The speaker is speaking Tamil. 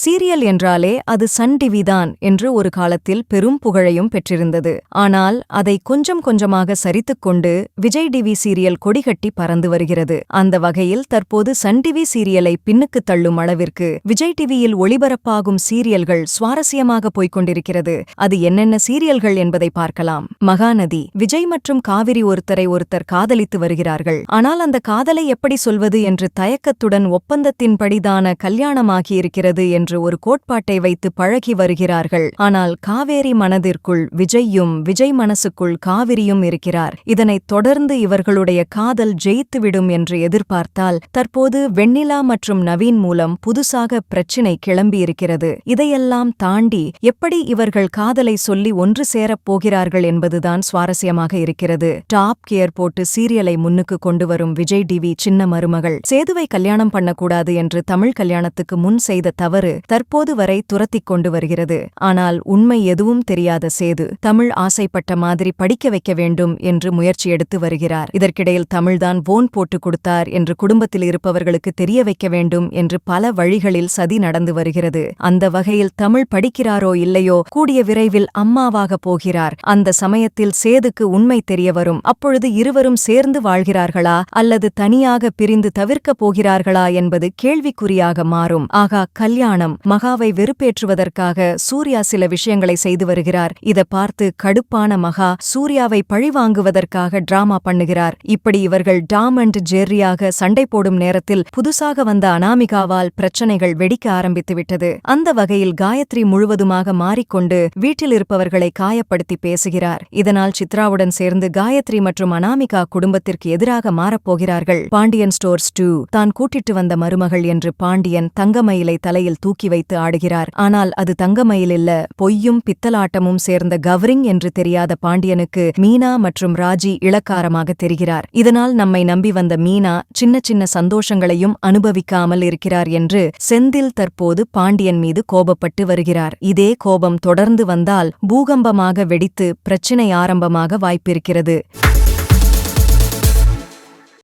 சீரியல் என்றாலே அது சன் டிவி தான் என்று ஒரு காலத்தில் பெரும் புகழையும் பெற்றிருந்தது. ஆனால் அதை கொஞ்சம் கொஞ்சமாக சரித்துக் கொண்டு விஜய் டிவி சீரியல் கொடிகட்டி பறந்து வருகிறது. அந்த வகையில் தற்போது சன் டிவி சீரியலை பின்னுக்கு தள்ளும் அளவிற்கு விஜய் டிவியில் ஒளிபரப்பாகும் சீரியல்கள் சுவாரஸ்யமாக போய்க் கொண்டிருக்கிறது. அது என்னென்ன சீரியல்கள் என்பதை பார்க்கலாம். மகாநதி விஜய் மற்றும் காவிரி ஒருத்தரை ஒருத்தர் காதலித்து வருகிறார்கள். ஆனால் அந்த காதலை எப்படி சொல்வது என்று தயக்கத்துடன் ஒப்பந்தத்தின்படிதான கல்யாணமாகியிருக்கிறது என்று என்று ஒரு கோட்பாட்டை வைத்து பழகி வருகிறார்கள். ஆனால் காவேரி மனதிற்குள் விஜய்யும் விஜய் மனசுக்குள் காவிரியும் இருக்கிறார். இதனைத் தொடர்ந்து இவர்களுடைய காதல் ஜெயித்துவிடும் என்று எதிர்பார்த்தால் தற்போது வெண்ணிலா மற்றும் நவீன் மூலம் புதுசாக பிரச்சினை கிளம்பியிருக்கிறது. இதையெல்லாம் தாண்டி எப்படி இவர்கள் காதலை சொல்லி ஒன்று சேரப் போகிறார்கள் என்பதுதான் சுவாரஸ்யமாக இருக்கிறது. டாப் கேர் போட்டு சீரியலை முன்னுக்கு கொண்டு வரும் விஜய் டிவி சின்ன மருமகள் சேதுவை கல்யாணம் பண்ணக்கூடாது என்று தமிழ் கல்யாணத்துக்கு முன் செய்த தவறு தற்போது வரை துரத்திக் கொண்டு வருகிறது. ஆனால் உண்மை எதுவும் தெரியாத சேது தமிழ் ஆசைப்பட்ட மாதிரி படிக்க வைக்க வேண்டும் என்று முயற்சி எடுத்து வருகிறார். இதற்கிடையில் தமிழ்தான் போன் போட்டு கொடுத்தார் என்று குடும்பத்தில் இருப்பவர்களுக்கு தெரிய வைக்க வேண்டும் என்று பல வழிகளில் சதி நடந்து வருகிறது. அந்த வகையில் தமிழ் படிக்கிறாரோ இல்லையோ கூடிய விரைவில் அம்மாவாக போகிறார். அந்த சமயத்தில் சேதுக்கு உண்மை தெரிய வரும். அப்பொழுது இருவரும் சேர்ந்து வாழ்கிறார்களா அல்லது தனியாக பிரிந்து தவிர்க்கப் போகிறார்களா என்பது கேள்விக்குறியாக மாறும். ஆகா கல்யாணம். மகாவை வெறுப்பேற்றுவதற்காக சூர்யா சில விஷயங்களை செய்து வருகிறார். இதை பார்த்து கடுப்பான மகா சூர்யாவை பழிவாங்குவதற்காக டிராமா பண்ணுகிறார். இப்படி இவர்கள் டாம் அண்ட் ஜெர்ரியாக சண்டை போடும் நேரத்தில் புதுசாக வந்த அனாமிகாவால் பிரச்சனைகள் வெடிக்க ஆரம்பித்துவிட்டது அந்த வகையில் காயத்ரி முழுவதுமாக மாறிக்கொண்டு வீட்டில் இருப்பவர்களை காயப்படுத்தி பேசுகிறார். இதனால் சித்ராவுடன் சேர்ந்து காயத்ரி மற்றும் அனாமிகா குடும்பத்திற்கு எதிராக மாறப்போகிறார்கள் பாண்டியன் ஸ்டோர்ஸ் டூ தான் கூட்டிட்டு வந்த மருமகள் என்று பாண்டியன் தங்கமயிலை தலையில் தூக்கி தூக்கி வைத்து ஆடுகிறார். ஆனால் அது தங்கமயில் இல்ல பொய்யும் பித்தலாட்டமும் சேர்ந்த கவரிங் என்று தெரியாத பாண்டியனுக்கு மீனா மற்றும் ராஜி இளக்காரமாக தெரிகிறார். இதனால் நம்மை நம்பி வந்த மீனா சின்ன சின்ன சந்தோஷங்களையும் அனுபவிக்காமல் இருக்கிறார் என்று செந்தில் தற்போது பாண்டியன் மீது கோபப்பட்டு வருகிறார். இதே கோபம் தொடர்ந்து வந்தால் பூகம்பமாக வெடித்து பிரச்சினை ஆரம்பமாக வாய்ப்பிருக்கிறது.